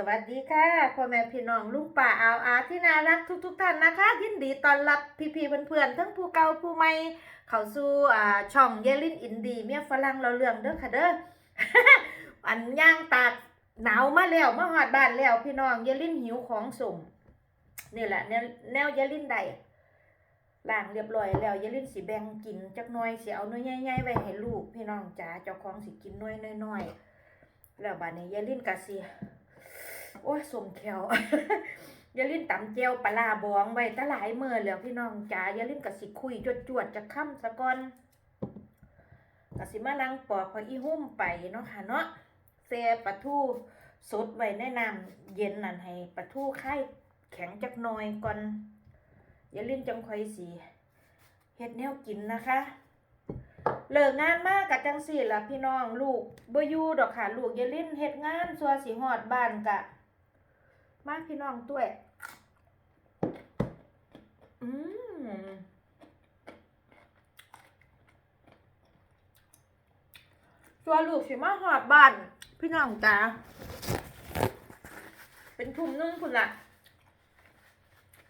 สวัสดีค่ะพ่อแม่พี่น้องลุงป่าอาวอาที่น่ารักทุกๆท่านนะคะ ยินดีต้อนรับพี่ๆเพื่อนๆทั้งผู้เก่าผู้ใหม่เข้าสู่อ่าช่องเยลินอินดีเมียฝรั่งเราเรื่องเด้อค่ะเด้อ อันย่างตากหนาวมาแล้วมาหอดบ้านแล้วพี่น้องเยลินหิวของส่งนี่แหละแนวแนวเยลินได้ล้างเรียบร้อยแล้วเยลินสิแบ่งกินจักหน่อยสิเอาหน่วยใหญ่ๆไว้ให้ลูกพี่น้องจ๋าเจ้าของสิกินน่วยน้อยๆแล้วบัดนี้เยลินก็สิ โอ้ยสมแขวอย่าลิ้นตำเจียวปลาบองไว้ตะหลายเมื้อแล้วพี่น้องจ๋าอย่าลิ้นกับสิคุยจวดๆจะค่ำซะก่อนก็สิมานั่งปอกพออีหุ่มไปเนาะค่ะเนาะเซปลาทูสดไว้ในน้ำเย็นนั่นให้ปลาทูไข่แข็งจักหน่อยก่อนอย่าลิ้นจังค่อยสิเฮ็ดแนวกินนะคะ เลิกงานมากกับจังสี่ละพี่น้องลูกบ่อยู่ดอกค่ะลูกอย่าล่นเฮ็ดงานสัวสิฮอดบ้านกะ มาพี่น้องต้วย อืมสัวลูกสิมาฮอดบ้าน พี่น้องจ้าเป็นทุ่มหนึงพุ่นละ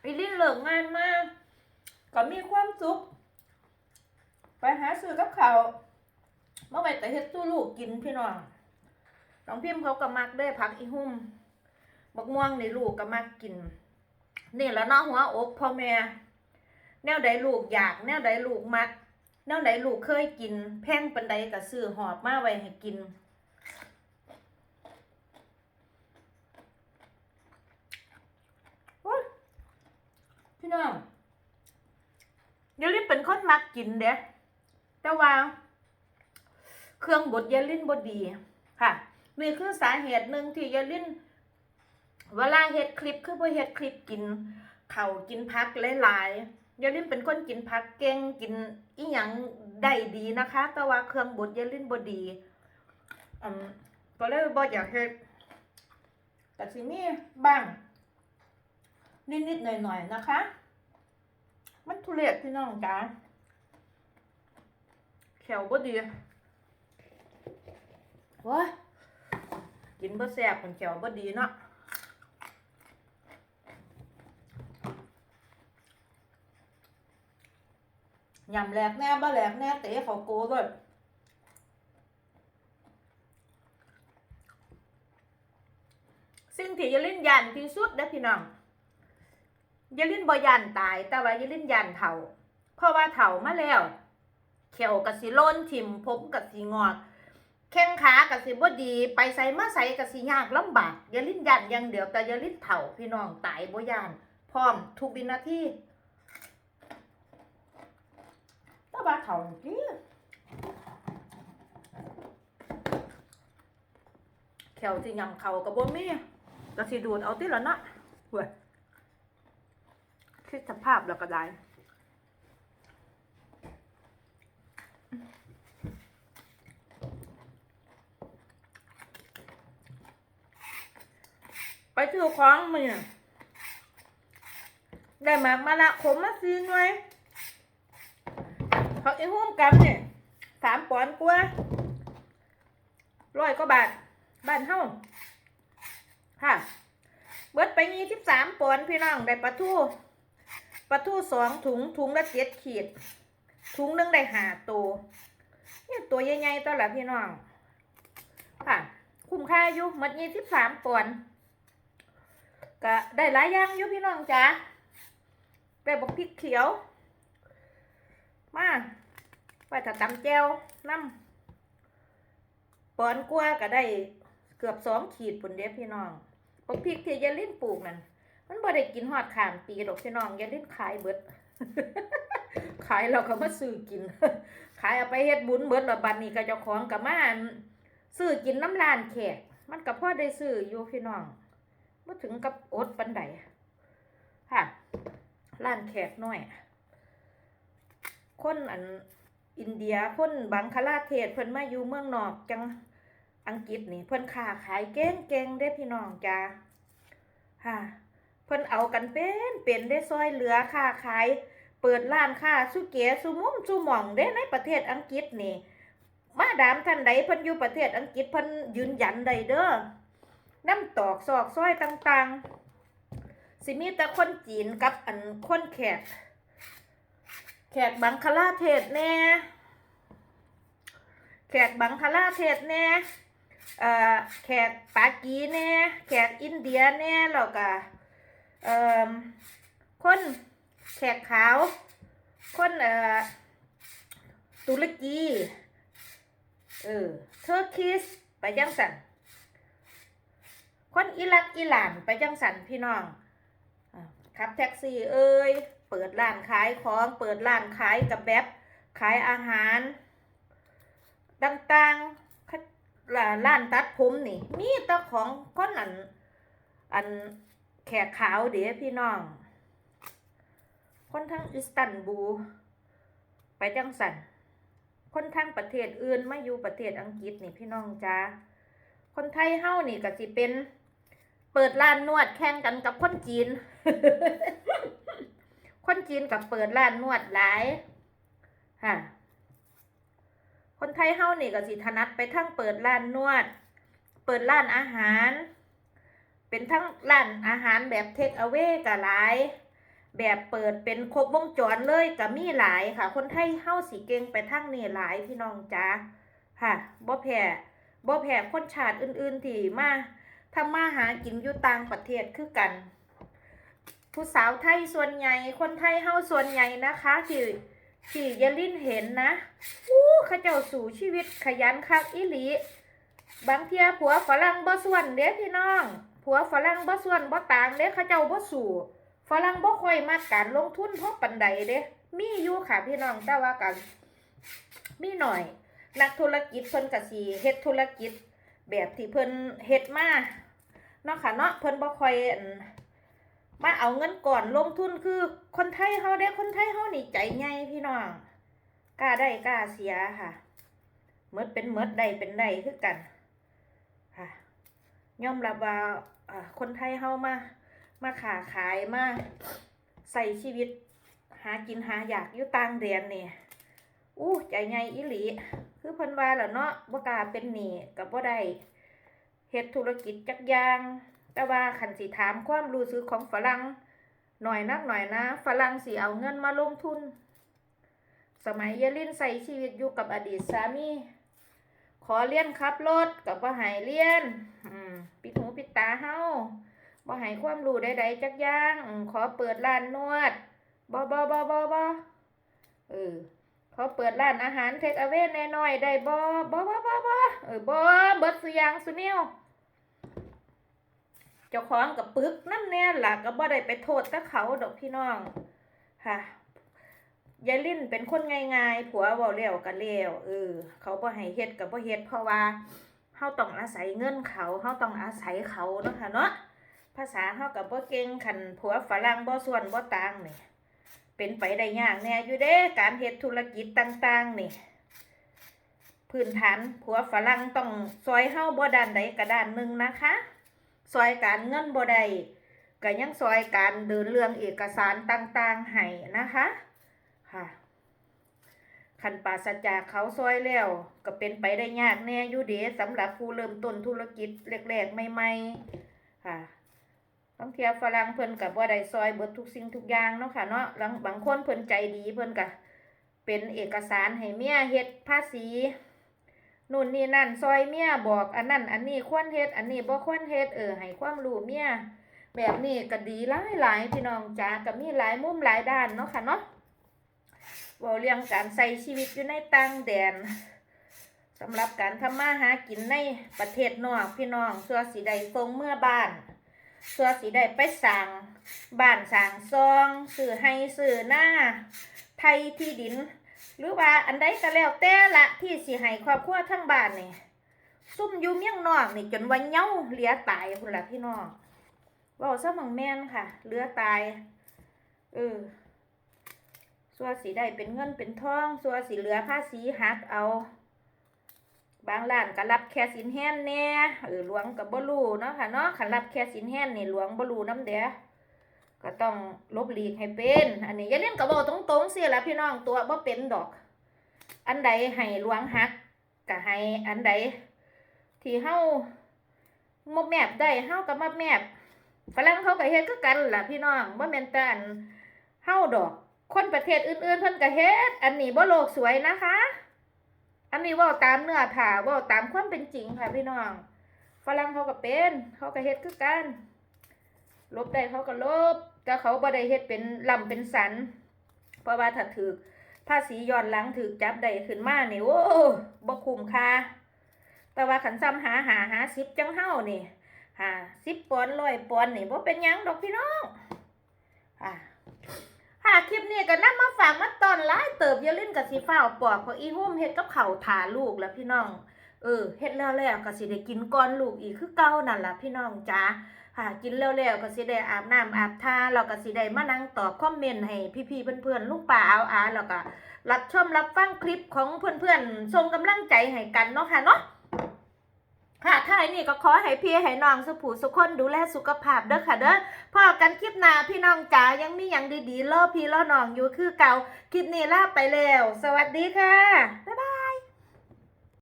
ไอ้ลิ้นเลิกงานมาก ก็มีความสุข ไปหาซื้อกับเขาเมื่อไหร่แต่เฮ็ดสู้ลูกกินพี่น้องน้องพิมพ์เขาก็มักได้ผักอีหุ่ม บักม่วงในลูกก็มักกิน นี่แล้วนาะหัวอกพ่อแม่ แนวใดลูกอยาก แนวใดลูกมัก แนวใดลูกเคยกิน แพงปันใดก็ซื้อหอบมาไว้ให้กินโอ๊ยพี่น้องยลลินเป็นคนมักกินเด้แต่ว่า เครื่องบดยลลินบดดีค่ะนี่คือสาเหตุหนึ่งที่ยลลิน เวลาเฮ็ดคลิปคือพอเฮ็ดคลิปกินเข่ากินพักหลายๆยลลินเป็นคนกินพักเก่งกินอีหยังได้ดีนะคะ แต่ว่าเครื่องบดยลลินบดดีอืมก็เลยบ่อยากเฮ็ดแต่สิมีบ้าง นิดๆหน่อยๆนะคะ มันทุเรศพี่น้องจ้าแขวบ่ดีโอ้ยกินบ่แซ่บมันแขวบ่ดีเนาะ ยำแหลกแน่บ่แหลกแน่เตะเขาโกด้วยสิ่งที่ยลินยันที่สุดเด้อพี่น้องยลินบ่ยันตาย แต่ว่ายลินยันเถาเพราะว่าเถามาแล้ว เขียวกับสิโลนถิ่มผมกับสิงอกแข้งขากับสิบ่ดีไปใส่มาใส่กับสิยากลำบากยลินยันย่างเดียวแต่ยลินเถาพี่น้องตายบ่ยันพร้อมทุกวินาที แต่ว่าเถาจริงเขียวสิยำเขากับบ่มีก็สิดูดเอาติละเนาะเว้ยคิดสภาพแล้วก็ได้ไปถือของมือได้มากมาละขมมาซีนไว้ เขาไอ้หุ้มกำเนี่ยสามปอนด์กว่าร้อยกว่าบาทบ้านเฮาค่ะ เบิดไปยี่สิบสามปอนด์พี่น้องได้ปลาทูปลาทูสองถุงถุงละเจ็ดขีด ถุงหนึงได้หาตัวเนี่ยตัวใหญ่ๆตัวละพี่น้อง ค่ะ คุ้มค่าอยู่หมดยี่สิบสามปอนด์ก็ได้หลายอย่างอยู่พี่น้องจ้าได้บักพริกเขียว มาไปถ้าตำแจวน้ำปอนด์กว่าก็ได้เกือบสองขีดปุ่นเด้พี่น้องบักพริกที่ยาลิ้นปลูกนั่นมันบ่ได้กินหอดขามปีดอกพี่น้องย่าเล่นขายเบิด ขายเราก็มาซื้อกิน ขายเอาไปเฮ็ดบุญเบิดและบัดนี้ก็เจ้าของก็มานซื้อกินน้ำลานแขกมันก็พอได้ซื้ออยู่พี่น้องบ่ถึงกับอดปานใดค่ะร้านแขกน้อย คนอันอินเดียคนบังคลาเทศเพิ่นมาอยู่เมืองนอกจังอังกฤษนี่เพิ่นค้าขายเก่งๆเด้พี่น้องจ้าค่ะเพิ่นเอากันเป็นเป็นได้ซอยเหลือค่าขาย เปิดร้านค้าสุเกะสุมุมสุหม่องเด้ในประเทศอังกฤษนี่ มาดามท่านใดเพิ่นอยู่ประเทศอังกฤษเพิ่นยืนยันได้เด้อน้ำตอกซอกซอยต่างๆ สิมีแต่คนจีนกับอันคนแขก แขกบังคลาเทศแน่แขกบังคลาเทศแน่เอ่อแขกปากีแน่แขกอินเดียแน่แล้วก็เอ่อคนแขกขาว คนเอ่อตุรกีเออเทอร์คิสไปจังสันคนอิรักอิหร่านไปจังสันพี่น้องขับแท็กซี่เอ้ย เปิดร้านขายของ เปิดร้านขายกับแบบขายอาหารต่างๆคัดร้านตัดผมนี่ มีแต่ของคนอันอันแขกขาวเดี๋ยวพี่น้อง คนทั้งอิสตันบูลไปจังสันคนทั้งประเทศอื่นมาอยู่ประเทศอังกฤษนี่พี่น้องจ้าคนไทยเฮ้านี่ก็สิเป็น เปิดร้านนวดแข่งกันกับคนจีน คนจีนกับเปิดร้านนวดหลายฮะคนไทยเฮานี่ก็สิถนัดไปทั้งเปิดร้านนวด เปิดร้านอาหาร เป็นทั้งร้านอาหารแบบเทคเอา a y ก็หลาย แบบเปิดเป็นครบวงจรเลยก็มีหลายค่ะ คนไทยเฮาสิเก่งไปทั้งนี่หลายพี่น้องจ้าค่ะบ่แพ้บ่แพ้คนชาติอื่นๆที่มาทำมาหากินอยู่ต่างประเทศคือกัน ผู้สาวไทยส่วนใหญ่ คนไทยเฮาส่วนใหญ่นะคะที่ที่ยายลินเห็นนะอู้เขาเจ้าสู่ชีวิตขยันคักอีหลีบางเทียผัวฝรั่งบ่ส่วนเด้พี่น้องผัวฝรั่งบ่ส่วนบ่ต่างเด้เขาเจ้าบ่สู่ฝรั่งบ่ค่อยมากการลงทุนเพราะปันใดเด้มีอยู่ค่ะพี่น้องแต่ว่ากัน มีหน่อย นักธุรกิจเพิ่นกสิเฮ็ดธุรกิจ แบบที่เพิ่นเฮ็ดมาเนาะค่ะเนาะเพิ่นบ่ค่อย มาเอาเงินก่อนลงทุนคือคนไทยเฮาเด้คนไทยเฮานี่ใจใหญ่พี่น้องกล้าได้กล้าเสียค่ะเมดเป็นเมดได้เป็นได้คือกันค่ะย่อมรับว่าคนไทยเฮามา มาขาขายมาใส่ชีวิต หากินหาอยากอยู่ต่างแดนนี่อู้ใจใหญ่อีหลี คือพิ่นวาแหละเนาะบ่กล้าเป็นหนี้กับบ่ได้เฮ็ดธุรกิจจักอย่าง แต่ว่าคันสิถามความรู้สึกของฝรั่งหน่อยนักหน่อยนะ ฝรั่งสิเอาเงินมาลงทุน สมัยยายลินใส่ชีวิตอยู่กับอดีตสามี ขอเรียนขับรถกับบ่ให้เรียนปิดหูปิดตาเฮาบ่ให้ความรู้ใดๆจักย่างขอเปิดร้านนวดบ่บ่บ่บ่บ่เออขอเปิดร้านอาหารเทคเอา a y น้อยๆได้บ่บ่บ่บ่บ่เออบ่เบิดสุยางสุเนียว เจ้าของกับปึกน้ำแน่ล่ะก็บ่ได้ไปโทษแต่เขาดอกพี่น้องค่ะยายลิ่นเป็นคนง่ายๆผัวเว้าแล้วก็แล้วเออเขาบ่ให้เฮ็ดก็บ่เฮ็ดเพราะว่าเฮาต้องอาศัยเงินเขาเฮาต้องอาศัยเขาเนาะค่ะเนาะภาษาเฮากับบ่เก่งคันผัวฝรั่งบ่ส่วนบ่ต่างนี่เป็นไปได้ยากแน่อยู่เด้การเฮ็ดธุรกิจต่างๆนี่พื้นฐานผัวฝรั่งต้องซอยเฮาบ่ด้านใดก็ด้านหนึ่งนะคะ ซอยการเงินบ่ได้ก็ยังซอยการเดินเรื่องเอกสารต่างๆให้นะคะค่ะคันปราศจากเขาซอยแล้ว ก็เป็นไปได้ยากแน่อยู่เด้สำหรับผู้เริ่มต้นธุรกิจแรกๆใหม่ๆค่ะบางเทียฝรั่งเพิ่นกับว่าได้ซอยเบิดทุกสิ่งทุกอย่างเนาะค่ะเนาะบางบางคนเพิ่นใจดีเพิ่นก็เป็นเอกสารให้เมียเฮ็ดภาษี นู่นนี่นั่นซอยเมียบอกอันนั้นอันนี้ควรเฮ็ดอันนี้บ่ควรเฮ็ดเออให้ความรู้เมียแบบนี้ก็ดีหลายหลายๆพี่น้องจ๋าก็มีหลายมุมหลายด้านเนาะค่ะเนาะเว้าเรื่องการใช้ชีวิตอยู่ในต่างแดนสำหรับการทำมาหากินในประเทศนอกพี่น้องเพื่อสิได้ส่งเมื่อบ้านเพื่อสิได้ไปสร้างบ้านสร้างซองซื้อให้ซื้อหน้าไทยที่ดิน หรือว่าอันใดก็แล้วแต่ละที่สิให้ครอบครัวทั้งบ้านนี่ซุ่มอยู่เมียงนอกนี่จนวันเหย้าเหลือตายพุ่นละพี่น้องว่าซะมังแม่นค่ะเหลือตายเออสัวสิได้เป็นเงินเป็นทองสัวสิเหลือภาษีหักเอา บางร้านก็รับแค่สินแห้นแน่เออหลวงกับบ่รู้เนาะค่ะเนาะคันรับแค่สินแห้นนี่หลวงบ่รู้น้ำเด้อ ก็ต้องลบหลีกให้เป็น อันนี้อย่าเล่นกับบ่ตรงๆสิล่ะพี่น้องตัวบ่เป็นดอก อันใดให้ลวงหักก็ให้อันใด ที่เฮามบแมบได้เฮากับมาแมบฝรั่งเขาก็เฮ็ดคือกันล่ะพี่น้องบ่แม่นแต่อันเฮาดอก คนประเทศอื่นๆเพิ่นก็เฮ็ดอันนี้บ่โลกสวยนะคะ อันนี้ว้าตามเนื้อผ้าว้าตามความเป็นจริงค่ะพี่น้องฝรั่งเขาก็เป็น เขาก็เฮ็ดคือกัน ลบได้เขาก็ลบ แต่เขาบ่ได้เฮ็ดเป็นลำเป็นสัน เพราะว่าถ้าถือภาษีย้อนหลังถือจับได้ขึ้นมาเนี่ยโอ้บ่คุ้มค่าแต่ว่าขันซ้ำหาหาหาสิบจังเฮ้านี่หาสิบปอนร้อยปอนนี่บ่เป็นยังดอกพี่น้องอ่าค่ะคลิปนี้ก็นำมาฝากมาตอนหลายเติบอย่าลืมกับสีฟ้าปอกเพราะอีหุ่มเฮ็ดกับข้าวทาลูกแล้วพี่น้อง เออเฮ็ดแล้วแล้วก็สิได้กินก่อนลูกอีกคือเก่านั่นล่ะพี่น้องจ้า ค่ะกินแล้วแล้วก็สิได้อาบน้ำอาบท่าแล้วก็สิได้มานั่งตอบคอมเมนต์ให้พี่ๆเพื่อนๆลุงป้าเอาอาแล้วก็รับชมรับฟังคลิปของเพื่อนๆส่งกำลังใจให้กันเนาะค่ะเนาะค่ะท้ายนี่ก็ขอให้พี่ให้น้องสุผูสุขคนดูแลสุขภาพเด้อค่ะเด้อพอกันคลิปหน้าพี่น้องจ๋ายังมีอย่างดีๆล่อพี่ล่อน้องอยู่คือเก่าคลิปนี้ลาไปแล้ว สวัสดีค่ะ บ๊ายบาย